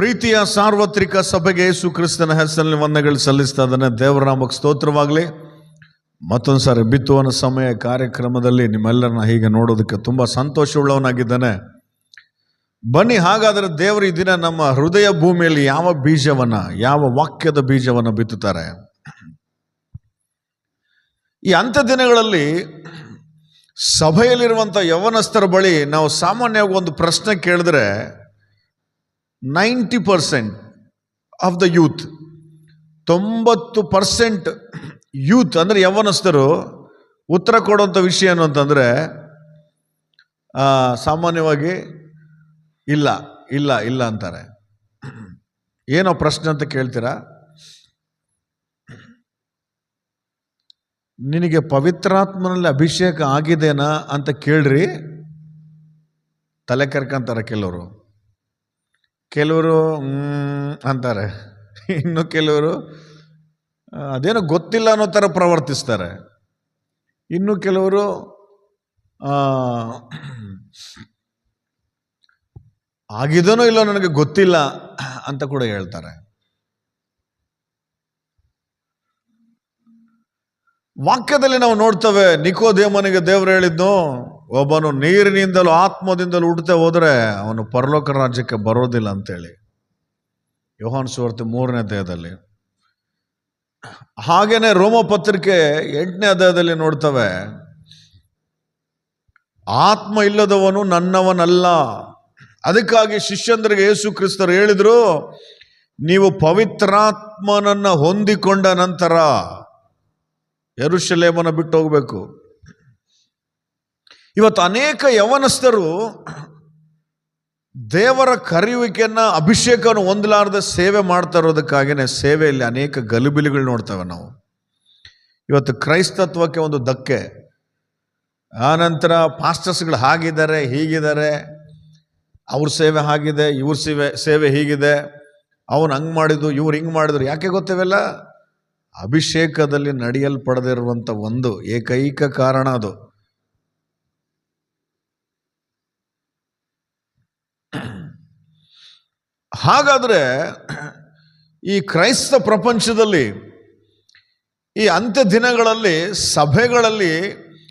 ಪ್ರೀತಿಯ ಸಾರ್ವತ್ರಿಕ ಸಭೆಗೆ ಯೇಸು ಕ್ರಿಸ್ತನ ಹೆಸರಿನಲ್ಲಿ ವಂದನೆಗಳು ಸಲ್ಲಿಸ್ತಾ ಇದ್ದಾನೆ. ದೇವರ ನಾಮಕ್ಕೆ ಸ್ತೋತ್ರವಾಗಲಿ. ಮತ್ತೊಂದು ಸಾರಿ ಬಿತ್ತುವನ ಸಮಯ ಕಾರ್ಯಕ್ರಮದಲ್ಲಿ ನಿಮ್ಮೆಲ್ಲರನ್ನ ಹೀಗೆ ನೋಡೋದಕ್ಕೆ ತುಂಬ ಸಂತೋಷವುಳ್ಳವನಾಗಿದ್ದಾನೆ. ಬನ್ನಿ, ಹಾಗಾದರೆ ದೇವರು ಈ ದಿನ ನಮ್ಮ ಹೃದಯ ಭೂಮಿಯಲ್ಲಿ ಯಾವ ಬೀಜವನ್ನು, ಯಾವ ವಾಕ್ಯದ ಬೀಜವನ್ನು ಬಿತ್ತುತ್ತಾರೆ? ಈ ಅಂಥ ದಿನಗಳಲ್ಲಿ ಸಭೆಯಲ್ಲಿರುವಂಥ ಯವನಸ್ಥರ ಬಳಿ ನಾವು ಸಾಮಾನ್ಯವಾಗಿ ಒಂದು ಪ್ರಶ್ನೆ ಕೇಳಿದ್ರೆ ninety percent of the youth ತೊಂಬತ್ತು ಪರ್ಸೆಂಟ್ ಯೂತ್ ಅಂದರೆ ಯವನಸ್ಥರು ಉತ್ತರ ಕೊಡುವಂಥ ವಿಷಯ ಏನು ಅಂತಂದರೆ ಸಾಮಾನ್ಯವಾಗಿ ಇಲ್ಲ ಇಲ್ಲ ಇಲ್ಲ ಅಂತಾರೆ. ಏನೋ ಪ್ರಶ್ನೆ ಅಂತ ಕೇಳ್ತೀರಾ? ನಿನಗೆ ಪವಿತ್ರಾತ್ಮನಲ್ಲಿ ಅಭಿಷೇಕ ಆಗಿದೆನಾ ಅಂತ ಕೇಳ್ರಿ. ತಲೆ ಕರ್ಕಂತಾರೆ ಕೆಲವರು. ಕೆಲವರು ಅಂತಾರೆ. ಇನ್ನು ಕೆಲವರು ಅದೇನೋ ಗೊತ್ತಿಲ್ಲ ಅನ್ನೋ ಥರ ಪ್ರವರ್ತಿಸ್ತಾರೆ. ಇನ್ನು ಕೆಲವರು ಆಗಿದನೋ ಇಲ್ಲೋ ನನಗೆ ಗೊತ್ತಿಲ್ಲ ಅಂತ ಕೂಡ ಹೇಳ್ತಾರೆ. ವಾಕ್ಯದಲ್ಲಿ ನಾವು ನೋಡ್ತೇವೆ, ನಿಕೋದೇಮನಿಗೆ ದೇವರು ಹೇಳಿದ್ನು ಒಬ್ಬನು ನೀರಿನಿಂದಲೂ ಆತ್ಮದಿಂದಲೂ ಹುಟ್ಟತೆ ಹೋದರೆ ಅವನು ಪರಲೋಕ ರಾಜ್ಯಕ್ಕೆ ಬರೋದಿಲ್ಲ ಅಂತೇಳಿ. ಯೋಹಾನ್ ಸುವಾರ್ತೆ ಮೂರನೇ ದೇಹದಲ್ಲಿ ಹಾಗೇನೆ ರೋಮ ಪತ್ರಿಕೆ ಎಂಟನೇ ಅಧ್ಯಾಯದಲ್ಲಿ ನೋಡ್ತವೆ. ಆತ್ಮ ಇಲ್ಲದವನು ನನ್ನವನಲ್ಲ. ಅದಕ್ಕಾಗಿ ಶಿಷ್ಯಂದ್ರಿಗೆ ಯೇಸು ಕ್ರಿಸ್ತರು ಹೇಳಿದ್ರು, ನೀವು ಪವಿತ್ರಾತ್ಮನನ್ನ ಹೊಂದಿಕೊಂಡ ನಂತರ ಯರುಷಲೇಮನ ಬಿಟ್ಟು ಹೋಗಬೇಕು. ಇವತ್ತು ಅನೇಕ ಯವನಸ್ಥರು ದೇವರ ಕರೆಯುವಿಕೆಯನ್ನು, ಅಭಿಷೇಕವನ್ನು ಹೊಂದಲಾರದ ಸೇವೆ ಮಾಡ್ತಾ ಇರೋದಕ್ಕಾಗಿಯೇ ಸೇವೆಯಲ್ಲಿ ಅನೇಕ ಗಲಿಬಿಲಿಗಳು ನೋಡ್ತೇವೆ ನಾವು. ಇವತ್ತು ಕ್ರೈಸ್ತತ್ವಕ್ಕೆ ಒಂದು ಧಕ್ಕೆ. ಆನಂತರ ಪಾಸ್ಟರ್ಸ್ಗಳು ಹಾಗಿದ್ದಾರೆ, ಹೀಗಿದ್ದಾರೆ, ಅವ್ರ ಸೇವೆ ಹಾಗಿದೆ, ಇವ್ರ ಸೇವೆ ಸೇವೆ ಹೀಗಿದೆ, ಅವನು ಹಂಗೆ ಮಾಡಿದ್ದು, ಇವ್ರು ಹಿಂಗೆ ಮಾಡಿದ್ರು, ಯಾಕೆ ಗೊತ್ತಿವೆಲ್ಲ? ಅಭಿಷೇಕದಲ್ಲಿ ನಡೆಯಲ್ಪಡದಿರುವಂಥ ಒಂದು ಏಕೈಕ ಕಾರಣ ಅದು. ಹಾಗಾದರೆ ಈ ಕ್ರೈಸ್ತ ಪ್ರಪಂಚದಲ್ಲಿ ಈ ಅಂತ್ಯ ದಿನಗಳಲ್ಲಿ ಸಭೆಗಳಲ್ಲಿ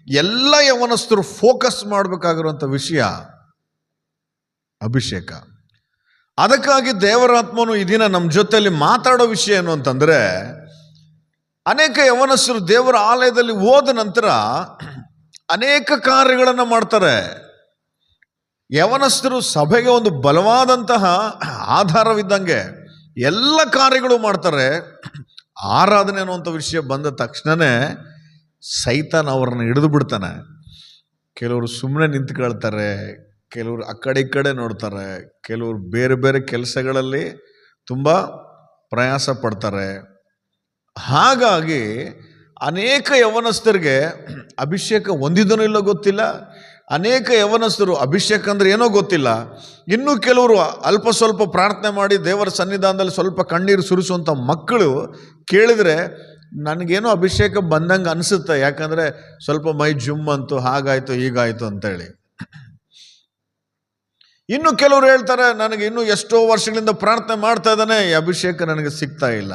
ಎಲ್ಲ ಯವನಸ್ಥರು ಫೋಕಸ್ ಮಾಡಬೇಕಾಗಿರುವಂಥ ವಿಷಯ ಅಭಿಷೇಕ. ಅದಕ್ಕಾಗಿ ದೇವರಾತ್ಮನು ಈ ದಿನ ನಮ್ಮ ಜೊತೆಯಲ್ಲಿ ಮಾತಾಡೋ ವಿಷಯ ಏನು ಅಂತಂದರೆ, ಅನೇಕ ಯವನಸ್ಥರು ದೇವರ ಆಲಯದಲ್ಲಿ ಹೋದ ನಂತರ ಅನೇಕ ಕಾರ್ಯಗಳನ್ನು ಮಾಡ್ತಾರೆ. ಯವನಸ್ಥರು ಸಭೆಗೆ ಒಂದು ಬಲವಾದಂತಹ ಆಧಾರವಿದ್ದಂಗೆ ಎಲ್ಲ ಕಾರ್ಯಗಳು ಮಾಡ್ತಾರೆ. ಆರಾಧನೆ ಅನ್ನುವಂಥ ವಿಷಯ ಬಂದ ತಕ್ಷಣವೇ ಸೈತಾನ್ ಅವ್ರನ್ನ ಹಿಡಿದು ಬಿಡ್ತಾನೆ. ಕೆಲವರು ಸುಮ್ಮನೆ ನಿಂತ್ಕೊಳ್ತಾರೆ ಕೆಲವರು ಆ ಕಡೆ ಈ ಕಡೆ ನೋಡ್ತಾರೆ, ಕೆಲವರು ಬೇರೆ ಬೇರೆ ಕೆಲಸಗಳಲ್ಲಿ ತುಂಬ ಪ್ರಯಾಸ ಪಡ್ತಾರೆ. ಹಾಗಾಗಿ ಅನೇಕ ಯವನಸ್ಥರಿಗೆ ಅಭಿಷೇಕ ಹೊಂದಿದನೋ ಇಲ್ಲೋ ಗೊತ್ತಿಲ್ಲ ಅನೇಕ ಯವನಸ್ಥರು ಅಭಿಷೇಕ ಅಂದರೆ ಏನೋ ಗೊತ್ತಿಲ್ಲ. ಇನ್ನು ಕೆಲವರು ಅಲ್ಪ ಸ್ವಲ್ಪ ಪ್ರಾರ್ಥನೆ ಮಾಡಿ ದೇವರ ಸನ್ನಿಧಾನದಲ್ಲಿ ಸ್ವಲ್ಪ ಕಣ್ಣೀರು ಸುರಿಸುವಂಥ ಮಕ್ಕಳು ಕೇಳಿದರೆ ನನಗೇನೋ ಅಭಿಷೇಕ ಬಂದಂಗೆ ಅನಿಸುತ್ತೆ. ಯಾಕಂದರೆ ಸ್ವಲ್ಪ ಮೈ ಜುಮ್ ಅಂತು ಹಾಗಾಯಿತು, ಹೀಗಾಯಿತು ಅಂತೇಳಿ. ಇನ್ನು ಕೆಲವರು ಹೇಳ್ತಾರೆ, ನನಗೆ ಇನ್ನೂ ಎಷ್ಟೋ ವರ್ಷಗಳಿಂದ ಪ್ರಾರ್ಥನೆ ಮಾಡ್ತಾ ಇದ್ದಾನೆ, ಈ ಅಭಿಷೇಕ ನನಗೆ ಸಿಗ್ತಾ ಇಲ್ಲ.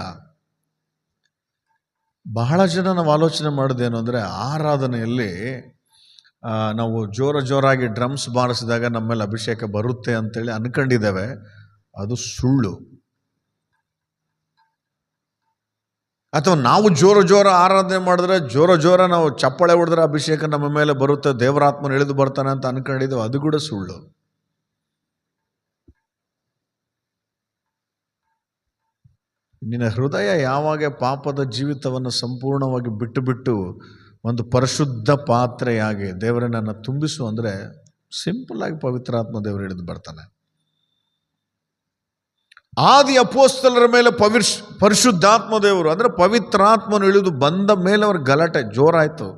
ಬಹಳ ಜನ ನಾವು ಆಲೋಚನೆ ಮಾಡೋದೇನು ಅಂದರೆ ಆರಾಧನೆಯಲ್ಲಿ ನಾವು ಜೋರ ಜೋರಾಗಿ ಡ್ರಮ್ಸ್ ಬಾರಿಸಿದಾಗ ನಮ್ಮ ಮೇಲೆ ಅಭಿಷೇಕ ಬರುತ್ತೆ ಅಂತೇಳಿ ಅನ್ಕೊಂಡಿದ್ದೇವೆ. ಅದು ಸುಳ್ಳು. ಅಥವಾ ನಾವು ಜೋರ ಜೋರ ಆರಾಧನೆ ಮಾಡಿದ್ರೆ ಜೋರ ಜೋರ ನಾವು ಚಪ್ಪಳೆ ಹೊಡೆದ್ರೆ ಅಭಿಷೇಕ ನಮ್ಮ ಮೇಲೆ ಬರುತ್ತೆ, ದೇವರಾತ್ಮನ ಇಳಿದು ಬರ್ತಾನೆ ಅಂತ ಅನ್ಕೊಂಡಿದ್ದೇವೆ. ಅದು ಕೂಡ ಸುಳ್ಳು. ನಿನ್ನ ಹೃದಯ ಯಾವಾಗ ಪಾಪದ ಜೀವಿತವನ್ನು ಸಂಪೂರ್ಣವಾಗಿ ಬಿಟ್ಟು ಬಿಟ್ಟು ಒಂದು ಪರಿಶುದ್ಧ ಪಾತ್ರೆಯಾಗಿ ದೇವರೇ ನನ್ನ ತುಂಬಿಸು ಅಂದರೆ ಸಿಂಪಲ್ ಆಗಿ ಪವಿತ್ರಾತ್ಮ ದೇವರು ಹಿಡಿದು ಬರ್ತಾನೆ. ಆದಿ ಅಪೋಸ್ತಲರ ಮೇಲೆ ಪವಿರ್ ಪರಿಶುದ್ಧಾತ್ಮ ದೇವರು ಅಂದರೆ ಪವಿತ್ರಾತ್ಮನು ಇಳಿದು ಬಂದ ಮೇಲೆ ಅವ್ರ ಗಲಾಟೆ ಜೋರಾಯಿತು.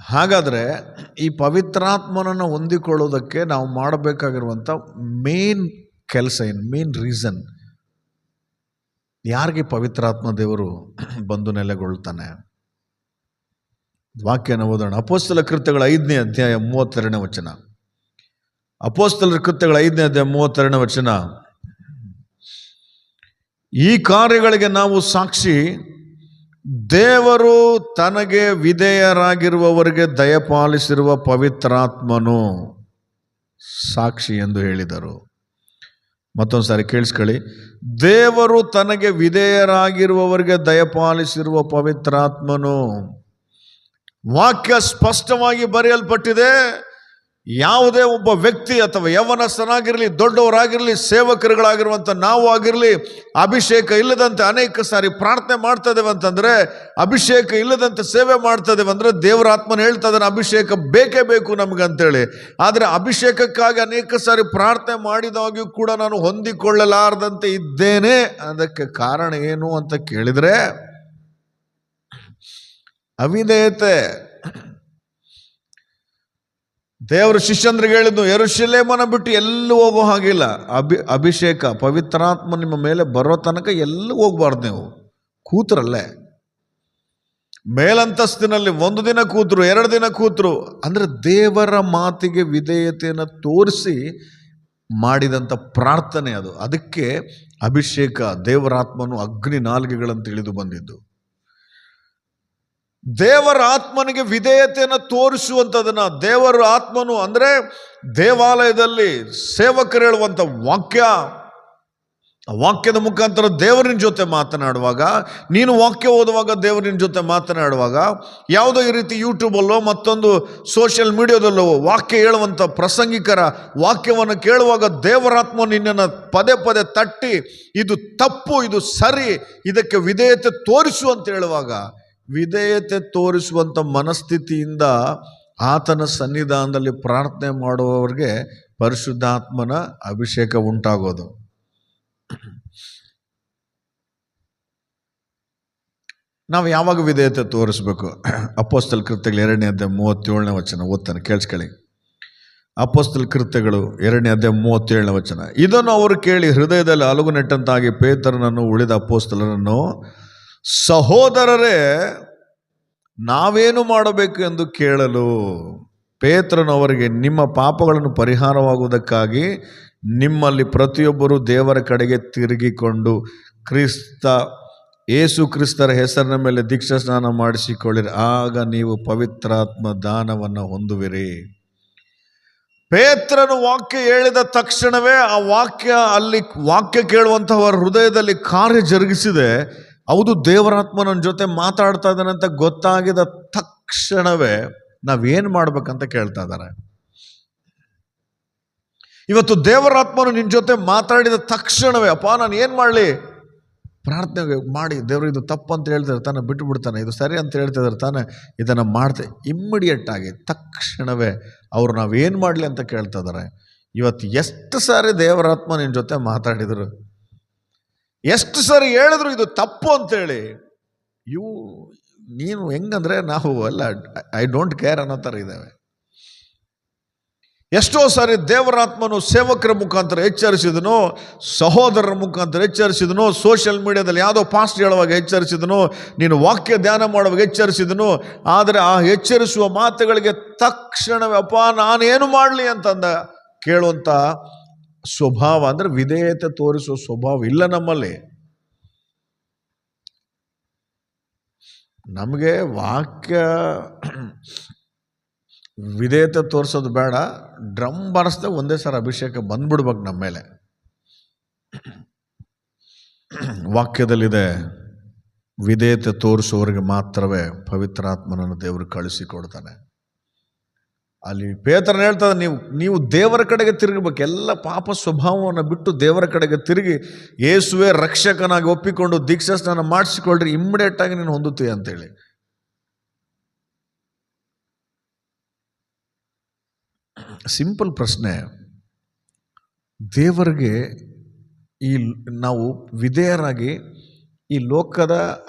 ಹಾಗಾದರೆ ಈ ಪವಿತ್ರಾತ್ಮನನ್ನು ಹೊಂದಿಕೊಳ್ಳೋದಕ್ಕೆ ನಾವು ಮಾಡಬೇಕಾಗಿರುವಂಥ ಮೇನ್ ಕೆಲಸ ಏನು? ಮೇನ್ ರೀಸನ್ ಯಾರಿಗೆ ಪವಿತ್ರಾತ್ಮ ದೇವರು ಬಂದು ನೆಲೆಗೊಳ್ತಾನೆ ವಾಕ್ಯನ ಓದೋಣ. ಅಪೋಸ್ತಲ ಕೃತ್ಯಗಳ ಐದನೇ ಅಧ್ಯಾಯ ಮೂವತ್ತೆರಡನೇ ವಚನ. ಅಪೋಸ್ತಲ ಕೃತ್ಯಗಳ ಐದನೇ ಅಧ್ಯಾಯ ಮೂವತ್ತೆರಡನೇ ವಚನ. ಈ ಕಾರ್ಯಗಳಿಗೆ ನಾವು ಸಾಕ್ಷಿ, ದೇವರು ತನಗೆ ವಿಧೇಯರಾಗಿರುವವರಿಗೆ ದಯಪಾಲಿಸಿರುವ ಪವಿತ್ರಾತ್ಮನು ಸಾಕ್ಷಿ ಎಂದು ಹೇಳಿದರು. ಮತ್ತೊಂದು ಸಾರಿ ಕೇಳಿಸ್ಕೊಳ್ಳಿ. ದೇವರು ತನಗೆ ವಿಧೇಯರಾಗಿರುವವರಿಗೆ ದಯಪಾಲಿಸಿರುವ ಪವಿತ್ರಾತ್ಮನು. ವಾಕ್ಯ ಸ್ಪಷ್ಟವಾಗಿ ಬರೆಯಲ್ಪಟ್ಟಿದೆ. ಯಾವುದೇ ಒಬ್ಬ ವ್ಯಕ್ತಿ ಅಥವಾ ಯವನಸ್ಥನಾಗಿರಲಿ, ದೊಡ್ಡವರಾಗಿರಲಿ, ಸೇವಕರುಗಳಾಗಿರುವಂಥ ನಾವು ಆಗಿರಲಿ, ಅಭಿಷೇಕ ಇಲ್ಲದಂತೆ ಅನೇಕ ಸಾರಿ ಪ್ರಾರ್ಥನೆ ಮಾಡ್ತಾ ಅಂತಂದ್ರೆ, ಅಭಿಷೇಕ ಇಲ್ಲದಂತೆ ಸೇವೆ ಮಾಡ್ತಾ ಅಂದರೆ ದೇವರ ಆತ್ಮನ ಹೇಳ್ತಾ ಅಭಿಷೇಕ ಬೇಕೇ ಬೇಕು ನಮ್ಗೆ ಅಂತೇಳಿ. ಆದರೆ ಅಭಿಷೇಕಕ್ಕಾಗಿ ಅನೇಕ ಸಾರಿ ಪ್ರಾರ್ಥನೆ ಮಾಡಿದಾಗ್ಯೂ ಕೂಡ ನಾನು ಹೊಂದಿಕೊಳ್ಳಲಾರದಂತೆ ಇದ್ದೇನೆ. ಅದಕ್ಕೆ ಕಾರಣ ಏನು ಅಂತ ಕೇಳಿದರೆ, ಅವಿಧೇಯತೆ. ದೇವರು ಶಿಷ್ಯಂದ್ರಿಗೆ ಹೇಳಿದ್ದು ಯರುಶಲೇಮನ ಬಿಟ್ಟು ಎಲ್ಲೂ ಹೋಗೋ ಹಾಗಿಲ್ಲ. ಅಭಿ, ಅಭಿಷೇಕ, ಪವಿತ್ರಾತ್ಮ ನಿಮ್ಮ ಮೇಲೆ ಬರೋ ತನಕ ಎಲ್ಲೂ ಹೋಗ್ಬಾರ್ದು ನೀವು. ಕೂತ್ರಲ್ಲೇ. ಮೇಲಂತಸ್ತಿನಲ್ಲಿ ಒಂದು ದಿನ ಕೂತರು, ಎರಡು ದಿನ ಕೂತರು. ಅಂದರೆ ದೇವರ ಮಾತಿಗೆ ವಿಧೇಯತೆಯನ್ನು ತೋರಿಸಿ ಮಾಡಿದಂಥ ಪ್ರಾರ್ಥನೆ ಅದು. ಅದಕ್ಕೆ ಅಭಿಷೇಕ ದೇವರಾತ್ಮನು ಅಗ್ನಿ ನಾಲ್ಗೆಗಳಂತ ತಿಳಿದು ಬಂದಿದ್ದು. ದೇವರ ಆತ್ಮನಿಗೆ ವಿಧೇಯತೆಯನ್ನು ತೋರಿಸುವಂಥದನ್ನು ದೇವರ ಆತ್ಮನು ಅಂದರೆ ದೇವಾಲಯದಲ್ಲಿ ಸೇವಕರು ಹೇಳುವಂಥ ವಾಕ್ಯ. ವಾಕ್ಯದ ಮುಖಾಂತರ ದೇವರಿನ ಜೊತೆ ಮಾತನಾಡುವಾಗ, ನೀನು ವಾಕ್ಯ ಓದುವಾಗ ದೇವರಿನ ಜೊತೆ ಮಾತನಾಡುವಾಗ, ಯಾವುದೋ ಈ ರೀತಿ ಯೂಟ್ಯೂಬಲ್ಲೋ ಮತ್ತೊಂದು ಸೋಷಿಯಲ್ ಮೀಡಿಯಾದಲ್ಲೋ ವಾಕ್ಯ ಹೇಳುವಂಥ ಪ್ರಸಂಗಿಕರ ವಾಕ್ಯವನ್ನು ಕೇಳುವಾಗ ದೇವರಾತ್ಮ ನಿನ್ನನ್ನು ಪದೇ ಪದೇ ತಟ್ಟಿ, ಇದು ತಪ್ಪು, ಇದು ಸರಿ, ಇದಕ್ಕೆ ವಿಧೇಯತೆ ತೋರಿಸು ಅಂತ ಹೇಳುವಾಗ ವಿಧೇಯತೆ ತೋರಿಸುವಂಥ ಮನಸ್ಥಿತಿಯಿಂದ ಆತನ ಸನ್ನಿಧಾನದಲ್ಲಿ ಪ್ರಾರ್ಥನೆ ಮಾಡುವವರಿಗೆ ಪರಿಶುದ್ಧಾತ್ಮನ ಅಭಿಷೇಕ ಉಂಟಾಗೋದು. ನಾವು ಯಾವಾಗ ವಿಧೇಯತೆ ತೋರಿಸ್ಬೇಕು? ಅಪೋಸ್ತಲ್ ಕೃತ್ಯಗಳು ಎರಡನೇ ಅಧ್ಯಾಯ ಮೂವತ್ತೇಳನೇ ವಚನ, ಓದ್ತಾನೆ, ಕೇಳಿಸ್ಕೊಳ್ಳಿ. ಅಪೋಸ್ತಲ್ ಕೃತ್ಯಗಳು ಎರಡನೇ ಅಧ್ಯಾಯ ಮೂವತ್ತೇಳನೇ ವಚನ. ಇದನ್ನು ಅವರು ಕೇಳಿ ಹೃದಯದಲ್ಲಿ ಅಲುಗು ನೆಟ್ಟಂತಾಗಿ ಪೇತರನನ್ನು ಉಳಿದ ಅಪೋಸ್ತಲರನ್ನು ಸಹೋದರರೇ, ನಾವೇನು ಮಾಡಬೇಕು ಎಂದು ಕೇಳಲು ಪೇತ್ರನವರಿಗೆ ನಿಮ್ಮ ಪಾಪಗಳನ್ನು ಪರಿಹಾರವಾಗುವುದಕ್ಕಾಗಿ ನಿಮ್ಮಲ್ಲಿ ಪ್ರತಿಯೊಬ್ಬರು ದೇವರ ಕಡೆಗೆ ತಿರುಗಿಕೊಂಡು ಕ್ರಿಸ್ತ, ಏಸು ಕ್ರಿಸ್ತರ ಹೆಸರಿನ ಮೇಲೆ ದೀಕ್ಷಾ ಸ್ನಾನ ಮಾಡಿಸಿಕೊಳ್ಳಿರಿ. ಆಗ ನೀವು ಪವಿತ್ರಾತ್ಮ ದಾನವನ್ನು ಹೊಂದುವಿರಿ. ಪೇತ್ರನು ವಾಕ್ಯ ಹೇಳಿದ ತಕ್ಷಣವೇ ಆ ವಾಕ್ಯ ಅಲ್ಲಿ ವಾಕ್ಯ ಕೇಳುವಂತಹವರ ಹೃದಯದಲ್ಲಿ ಕಾರ್ಯ ಜರುಗಿಸಿದೆ. ಹೌದು ದೇವರಾತ್ಮ ನನ್ನ ಜೊತೆ ಮಾತಾಡ್ತಾ ಇದ್ದಾನೆ ಅಂತ ಗೊತ್ತಾಗಿದ ತಕ್ಷಣವೇ ನಾವೇನು ಮಾಡ್ಬೇಕಂತ ಕೇಳ್ತಾ ಇದ್ದಾರೆ. ಇವತ್ತು ದೇವರಾತ್ಮನು ನಿನ್ನ ಜೊತೆ ಮಾತಾಡಿದ ತಕ್ಷಣವೇ, ಅಪ್ಪ, ನಾನು ಏನು ಮಾಡಲಿ? ಪ್ರಾರ್ಥನೆ ಮಾಡಿ, ದೇವರು, ಇದು ತಪ್ಪು ಅಂತ ಹೇಳ್ತಾ ತಾನೆ ಬಿಟ್ಟು ಬಿಡ್ತಾನೆ ಇದು ಸರಿ ಅಂತ ಹೇಳ್ತಿದ್ರೆ ತಾನೆ, ಇದನ್ನು ಮಾಡ್ತೆ. ಇಮ್ಮಿಡಿಯೇಟ್ ಆಗಿ ತಕ್ಷಣವೇ ಅವ್ರು ನಾವೇನು ಮಾಡಲಿ ಅಂತ ಕೇಳ್ತಾ ಇದ್ದಾರೆ. ಇವತ್ತು ಎಷ್ಟು ಸಾರಿ ದೇವರಾತ್ಮ ನಿನ್ನ ಜೊತೆ ಮಾತಾಡಿದರು. ಎಷ್ಟು ಸರಿ ಹೇಳಿದ್ರು ಇದು ತಪ್ಪು ಅಂತೇಳಿ. ಇವು ನೀನು ಹೆಂಗಂದ್ರೆ ನಾವು ಎಲ್ಲ ಐ ಡೋಂಟ್ ಕೇರ್ ಅನ್ನೋ ಥರ ಇದ್ದಾವೆ. ಎಷ್ಟೋ ಸಾರಿ ದೇವರಾತ್ಮನು ಸೇವಕರ ಮುಖಾಂತರ ಎಚ್ಚರಿಸಿದನು, ಸಹೋದರರ ಮುಖಾಂತರ ಎಚ್ಚರಿಸಿದನು ಸೋಷಿಯಲ್ ಮೀಡಿಯಾದಲ್ಲಿ ಯಾವುದೋ ಪಾಸ್ಟ್ ಹೇಳುವಾಗ ಎಚ್ಚರಿಸಿದನು, ನೀನು ವಾಕ್ಯ ಧ್ಯಾನ ಮಾಡುವಾಗ ಎಚ್ಚರಿಸಿದನು, ಆದರೆ ಆ ಎಚ್ಚರಿಸುವ ಮಾತುಗಳಿಗೆ ತಕ್ಷಣವೇ, ಅಪ್ಪ, ನಾನೇನು ಮಾಡಲಿ? ಅಂತಂದ ಕೇಳುವಂಥ ಸ್ವಭಾವ ಅಂದರೆ ವಿಧೇಯತೆ ತೋರಿಸುವ ಸ್ವಭಾವ ಇಲ್ಲ ನಮ್ಮಲ್ಲಿ. ನಮಗೆ ವಾಕ್ಯ ವಿಧೇಯತೆ ತೋರಿಸೋದು ಬೇಡ, ಡ್ರಮ್ ಬಾರಿಸ್ದೆ ಒಂದೇ ಸಾರಿ ಅಭಿಷೇಕ ಬಂದ್ಬಿಡ್ಬೇಕು ನಮ್ಮ ಮೇಲೆ. ವಾಕ್ಯದಲ್ಲಿದೆ, ವಿಧೇಯತೆ ತೋರಿಸುವವರಿಗೆ ಮಾತ್ರವೇ ಪವಿತ್ರಾತ್ಮನನ್ನು ದೇವರು ಕಳಿಸಿಕೊಡ್ತಾನೆ ಅಲ್ಲಿ ಪೇತ್ರನ ಹೇಳ್ತಾರೆ ನೀವು ನೀವು ದೇವರ ಕಡೆಗೆ ತಿರುಗಬೇಕು. ಎಲ್ಲ ಪಾಪ ಸ್ವಭಾವವನ್ನು ಬಿಟ್ಟು ದೇವರ ಕಡೆಗೆ ತಿರುಗಿ ಯೇಸುವೆ ರಕ್ಷಕನಾಗಿ ಒಪ್ಪಿಕೊಂಡು ದೀಕ್ಷಾ ಸ್ನಾನ ಮಾಡಿಸಿಕೊಳ್ಳ್ರಿ. ಇಮ್ಮಿಡಿಯೇಟ್ ಆಗಿ ನೀನು ಹೊಂದುತ್ತೀಯ ಅಂತೇಳಿ. ಸಿಂಪಲ್ ಪ್ರಶ್ನೆ. ದೇವರಿಗೆ ಈ ನಾವು ವಿಧೇಯರಾಗಿ ಈ ಲೋಕದ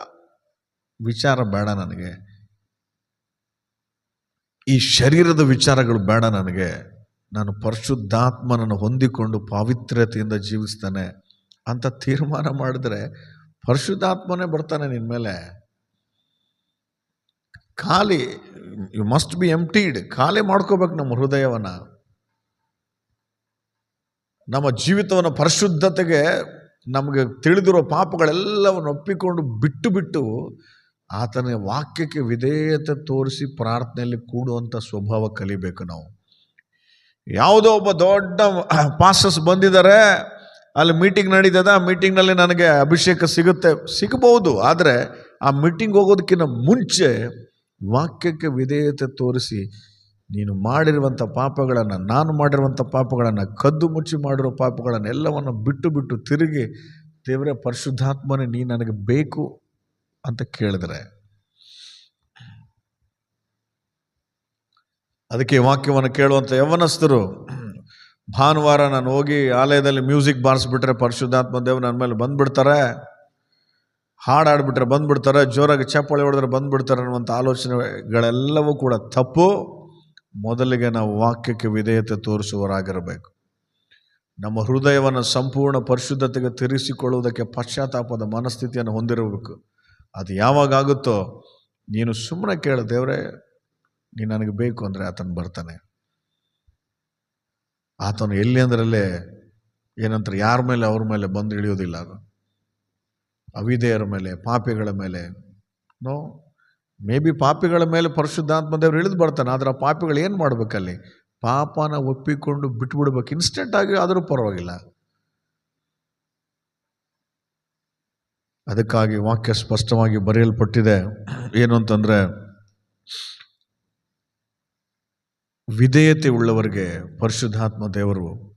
ವಿಚಾರ ಬೇಡ ನನಗೆ. ಈ ಶರೀರದ ವಿಚಾರಗಳು ಬೇಡ ನನಗೆ. ನಾನು ಪರಿಶುದ್ಧಾತ್ಮನನ್ನು ಹೊಂದಿಕೊಂಡು ಪಾವಿತ್ರ್ಯತೆಯಿಂದ ಜೀವಿಸ್ತಾನೆ ಅಂತ ತೀರ್ಮಾನ ಮಾಡಿದ್ರೆ ಪರಿಶುದ್ಧಾತ್ಮನೇ ಬರ್ತಾನೆ ನಿನ್ನ ಮೇಲೆ. ಖಾಲಿ ಯು ಮಸ್ಟ್ ಬಿ ಎಂಪ್ಟೀಡ್ ಖಾಲಿ ಮಾಡ್ಕೋಬೇಕು ನಮ್ಮ ಹೃದಯವನ್ನು. ನಮ್ಮ ಜೀವಿತವನ್ನು ಪರಿಶುದ್ಧತೆಗೆ ನಮಗೆ ತಿಳಿದಿರೋ ಪಾಪಗಳೆಲ್ಲವನ್ನು ಒಪ್ಪಿಕೊಂಡು ಬಿಟ್ಟು ಬಿಟ್ಟು ಆತನ ವಾಕ್ಯಕ್ಕೆ ವಿಧೇಯತೆ ತೋರಿಸಿ ಪ್ರಾರ್ಥನೆಯಲ್ಲಿ ಕೂಡುವಂಥ ಸ್ವಭಾವ ಕಲಿಬೇಕು ನಾವು. ಯಾವುದೋ ಒಬ್ಬ ದೊಡ್ಡ ಪಾಸ್ಟರ್ಸ್ ಬಂದಿದ್ದಾರೆ, ಅಲ್ಲಿ ಮೀಟಿಂಗ್ ನಡೀತದೆ, ಆ ಮೀಟಿಂಗ್ನಲ್ಲಿ ನನಗೆ ಅಭಿಷೇಕ ಸಿಗುತ್ತೆ. ಸಿಗಬಹುದು, ಆದರೆ ಆ ಮೀಟಿಂಗ್ ಹೋಗೋದಕ್ಕಿಂತ ಮುಂಚೆ ವಾಕ್ಯಕ್ಕೆ ವಿಧೇಯತೆ ತೋರಿಸಿ, ನೀನು ಮಾಡಿರುವಂಥ ಪಾಪಗಳನ್ನು, ನಾನು ಮಾಡಿರುವಂಥ ಪಾಪಗಳನ್ನು, ಕದ್ದು ಮುಚ್ಚಿ ಮಾಡಿರೋ ಪಾಪಗಳನ್ನು ಎಲ್ಲವನ್ನು ಬಿಟ್ಟು ಬಿಟ್ಟು ತಿರುಗಿ, ದೇವರೇ, ಪರಿಶುದ್ಧಾತ್ಮನೇ, ನೀ ನನಗೆ ಬೇಕು. ಅಂತ ಕೇಳಿದರೆ, ಅದಕ್ಕೆ ವಾಕ್ಯವನ್ನು ಕೇಳುವಂಥ ಯವನಸ್ಥರು, ಭಾನುವಾರ ನಾನು ಹೋಗಿ ಆಲಯದಲ್ಲಿ ಮ್ಯೂಸಿಕ್ ಬಾರಿಸ್ಬಿಟ್ರೆ ಪರಿಶುದ್ಧಾತ್ಮ ದೇವ್ ನನ್ನ ಮೇಲೆ ಬಂದ್ಬಿಡ್ತಾರೆ ಹಾಡು ಆಡ್ಬಿಟ್ರೆ ಬಂದ್ಬಿಡ್ತಾರೆ, ಜೋರಾಗಿ ಚಪ್ಪಾಳೆ ಹೊಡೆದ್ರೆ ಬಂದ್ಬಿಡ್ತಾರೆ ಅನ್ನುವಂಥ ಆಲೋಚನೆಗಳೆಲ್ಲವೂ ಕೂಡ ತಪ್ಪು. ಮೊದಲಿಗೆ ನಾವು ವಾಕ್ಯಕ್ಕೆ ವಿಧೇಯತೆ ತೋರಿಸುವರಾಗಿರಬೇಕು ನಮ್ಮ ಹೃದಯವನ್ನು ಸಂಪೂರ್ಣ ಪರಿಶುದ್ಧತೆಗೆ ತಿರುಗಿಸಿಕೊಳ್ಳುವುದಕ್ಕೆ ಪಶ್ಚಾತ್ತಾಪದ ಮನಸ್ಥಿತಿಯನ್ನು ಹೊಂದಿರಬೇಕು. ಅದು ಯಾವಾಗ ಆಗುತ್ತೋ ನೀನು ಸುಮ್ಮನೆ ಕೇಳು, ದೇವರೇ, ನೀನು ನನಗೆ ಬೇಕು ಅಂದರೆ ಆತನು ಬರ್ತಾನೆ. ಆತನು ಎಲ್ಲಿ ಅಂದ್ರಲ್ಲೇ ಏನಂತಾರೆ, ಯಾರ ಮೇಲೆ ಅವ್ರ ಮೇಲೆ ಬಂದು ಇಳಿಯೋದಿಲ್ಲ ಅದು. ಅವಿಧೇಯರ ಮೇಲೆ, ಪಾಪಿಗಳ ಮೇಲೆ. ನೋ, ಮೇ ಬಿ ಪಾಪಿಗಳ ಮೇಲೆ ಪರಿಶುದ್ಧಾತ್ಮ ದೇವರು ಇಳಿದು ಬರ್ತಾನೆ, ಆದರೆ ಆ ಪಾಪಿಗಳು ಏನು ಮಾಡ್ಬೇಕಲ್ಲಿ? ಪಾಪನ ಒಪ್ಪಿಕೊಂಡು ಬಿಟ್ಬಿಡ್ಬೇಕು. ಇನ್ಸ್ಟೆಂಟಾಗಿ ಆದರೂ ಪರವಾಗಿಲ್ಲ. ಅದಕ್ಕಾಗಿ ವಾಕ್ಯ ಸ್ಪಷ್ಟವಾಗಿ ಬರೆಯಲ್ಪಟ್ಟಿದೆ. ಏನು ಅಂತಂದರೆ, ವಿಧೇಯತೆ ಉಳ್ಳವರಿಗೆ ಪರಿಶುದ್ಧಾತ್ಮ ದೇವರು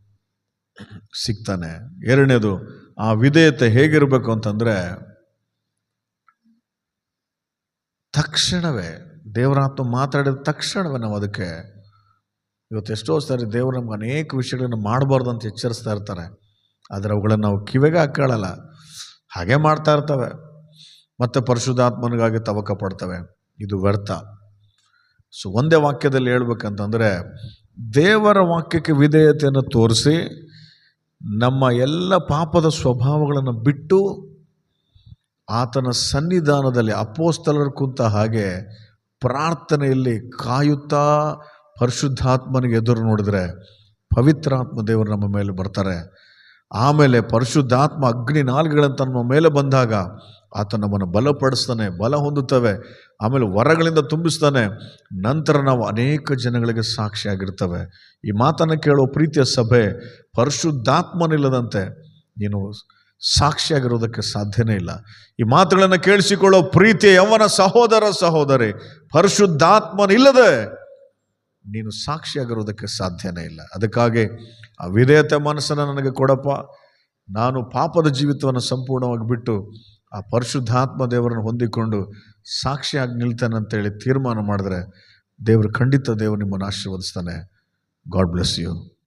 ಸಿಗ್ತಾನೆ. ಎರಡನೇದು, ಆ ವಿಧೇಯತೆ ಹೇಗಿರಬೇಕು ಅಂತಂದರೆ, ತಕ್ಷಣವೇ, ದೇವರಾತ್ಮ ಮಾತಾಡಿದ ತಕ್ಷಣವೇ ನಾವು ಅದಕ್ಕೆ, ಇವತ್ತು ಎಷ್ಟೋ ಸಾರಿ ದೇವರು ನಮ್ಗೆ ಅನೇಕ ವಿಷಯಗಳನ್ನು ಮಾಡಬಾರ್ದು ಅಂತ ಎಚ್ಚರಿಸ್ತಾ ಇರ್ತಾರೆ. ಆದರೆ ಅವುಗಳನ್ನು ನಾವು ಕಿವಿಗೆ ಹಾಕೊಳ್ಳಲ್ಲ ಹಾಗೆ ಮಾಡ್ತಾ ಇರ್ತವೆ. ಮತ್ತು ಪರಿಶುದ್ಧಾತ್ಮನಿಗಾಗಿ ತವಕ ಪಡ್ತವೆ. ಇದು ವ್ಯರ್ಥ. ಸೊ ಒಂದೇ ವಾಕ್ಯದಲ್ಲಿ ಹೇಳ್ಬೇಕಂತಂದರೆ, ದೇವರ ವಾಕ್ಯಕ್ಕೆ ವಿಧೇಯತೆಯನ್ನು ತೋರಿಸಿ, ನಮ್ಮ ಎಲ್ಲ ಪಾಪದ ಸ್ವಭಾವಗಳನ್ನು ಬಿಟ್ಟು, ಆತನ ಸನ್ನಿಧಾನದಲ್ಲಿ ಅಪೋಸ್ತಲರು ಕುಂತ ಹಾಗೆ ಪ್ರಾರ್ಥನೆಯಲ್ಲಿ ಕಾಯುತ್ತಾ ಪರಿಶುದ್ಧಾತ್ಮನಿಗೆ ಎದುರು ನೋಡಿದರೆ, ಪವಿತ್ರಾತ್ಮ ದೇವರು ನಮ್ಮ ಮೇಲೆ ಬರ್ತಾರೆ. ಆಮೇಲೆ ಪರಿಶುದ್ಧಾತ್ಮ ಅಗ್ನಿ ನಾಲ್ಗಳಂತ ನಮ್ಮ ಮೇಲೆ ಬಂದಾಗ ಆತ ನಮ್ಮನ್ನು ಬಲಪಡಿಸ್ತಾನೆ, ಬಲ ಹೊಂದುತ್ತವೆ. ಆಮೇಲೆ ವರಗಳಿಂದ ತುಂಬಿಸ್ತಾನೆ. ನಂತರ ನಾವು ಅನೇಕ ಜನಗಳಿಗೆ ಸಾಕ್ಷಿಯಾಗಿರ್ತವೆ. ಈ ಮಾತನ್ನು ಕೇಳೋ ಪ್ರೀತಿಯ ಸಭೆ ಪರಿಶುದ್ಧಾತ್ಮನಿಲ್ಲದಂತೆ ನೀನು ಸಾಕ್ಷಿಯಾಗಿರೋದಕ್ಕೆ ಸಾಧ್ಯನೇ ಇಲ್ಲ. ಈ ಮಾತುಗಳನ್ನು ಕೇಳಿಸಿಕೊಳ್ಳೋ ಪ್ರೀತಿಯ ಯವನ ಸಹೋದರ ಸಹೋದರಿ, ಪರಿಶುದ್ಧಾತ್ಮನಿಲ್ಲದೆ ನೀನು ಸಾಕ್ಷಿಯಾಗಿರೋದಕ್ಕೆ ಸಾಧ್ಯನೇ ಇಲ್ಲ. ಅದಕ್ಕಾಗಿ ಆ ವಿಧೇಯತೆ ಮನಸ್ಸನ್ನು ನನಗೆ ಕೊಡಪ್ಪ. ನಾನು ಪಾಪದ ಜೀವಿತವನ್ನು ಸಂಪೂರ್ಣವಾಗಿ ಬಿಟ್ಟು ಆ ಪರಿಶುದ್ಧಾತ್ಮ ದೇವರನ್ನು ಹೊಂದಿಕೊಂಡು ಸಾಕ್ಷಿಯಾಗಿ ನಿಲ್ತಾನೆ ಅಂತೇಳಿ ತೀರ್ಮಾನ ಮಾಡಿದ್ರೆ ದೇವರು ಖಂಡಿತ ದೇವರು ನಿಮ್ಮನ್ನು ಆಶೀರ್ವದಿಸ್ತಾನೆ. God bless you